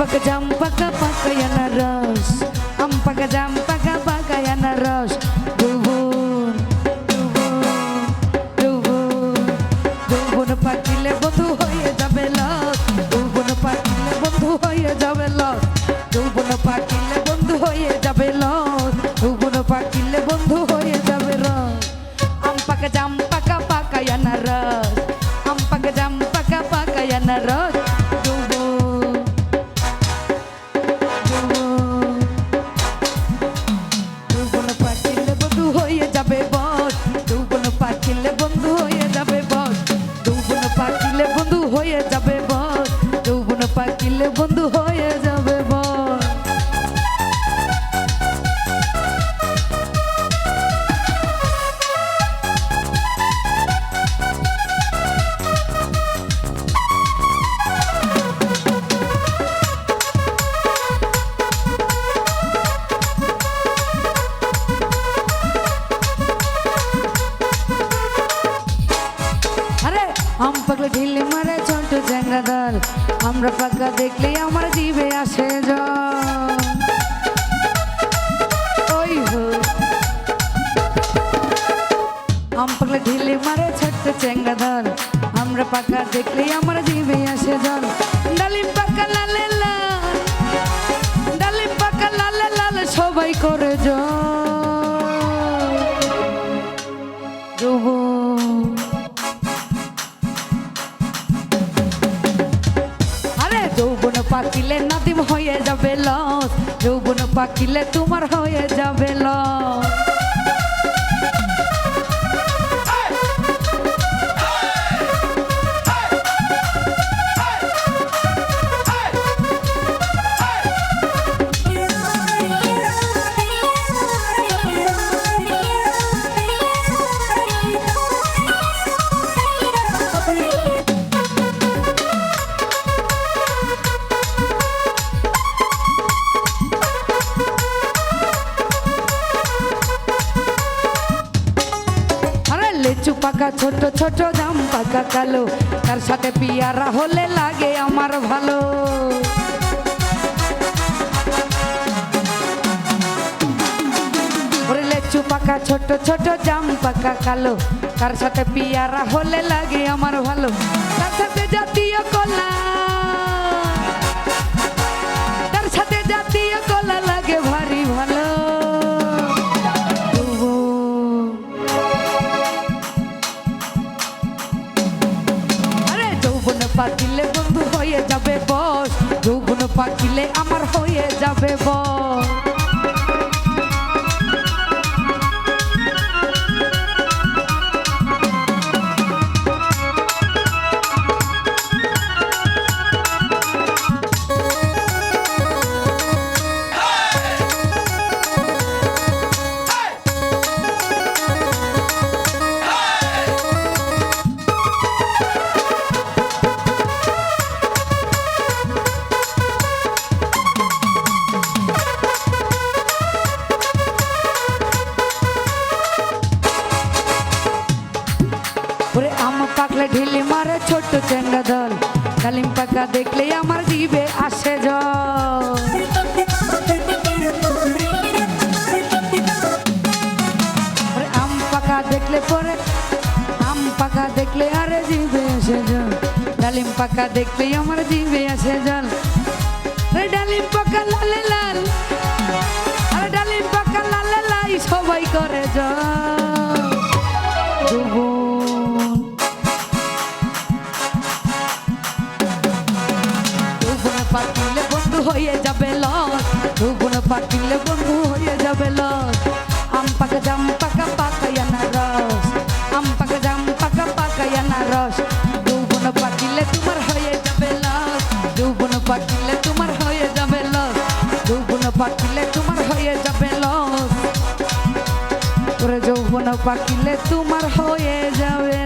Ampaka jampaka pakayana rস Ampaka jampaka pakayana rস যৌবন যৌবন যৌবন যৌবন পাকিলে বন্ধু হয়ে যাবে লস যৌবন পাকিলে বন্ধু হয়ে যাবে লস যৌবন পাকিলে বন্ধু হয়ে যাবে লস পাকিলে আম পাগলে ঢিলে মারে ছোট চ্যাংরা দল আমরা পাকা দেখলে আমার জিভে আসে জল ওই হো আম পাগলে ঢিলে মারে ছোট্ট চ্যাংরা দল আমরা পাকা দেখলে আমার জিভে আসে জল ডালিম পাকা লালে লাল ডালিম পাকা লালে লাল সবাই করে জল পাকিলে নাদিম হয়ে যাবে লস যৌবন পাকিলে তোমার হয়ে যাবে লস লেচু পাকা ছোট ছোট জাম পাকা কালো। তার সাথে পিয়ারা হলে লাগে আমার ভালো। লিচু পাকা ছোট ছোট জাম পাকা কালো। তার সাথে পিয়ারা হলে লাগে আমার ভালো। তার সাথে জাতীয় কলা। পাকিলে বন্ধু হয়ে যাবে বস যৌবন পাকিলে আমার হয়ে যাবে বস। পাকলে ঢিলি মারে ছোট্ট চেঙ্গা দল। ডালিম পাকা দেখলে আমার জিবে আসে জল। আম পাকা দেখলে পরে, আম পাকা দেখলে আরে জিবে আসে জল। ডালিম পাকা দেখলে আমার জিবে আসে জল। ডালিম পাকা লালে লাল, আরে ডালিম পাকা লালে লাই সবাই করে জল। পাকিলে বন্ধু হয়ে যাবে লস। আম পাকা জাম পাকা পাকায়ানা রস। আম পাকা জাম পাকা পাকায়ানা রস। যৌবন পাকিলে তোমার হয়ে যাবে লস। যৌবন পাকিলে তোমার হয়ে যাবে লস। যৌবন পাকিলে তোমার হয়ে যাবে লস। ওরে যৌবন পাকিলে তোমার হয়ে যাবে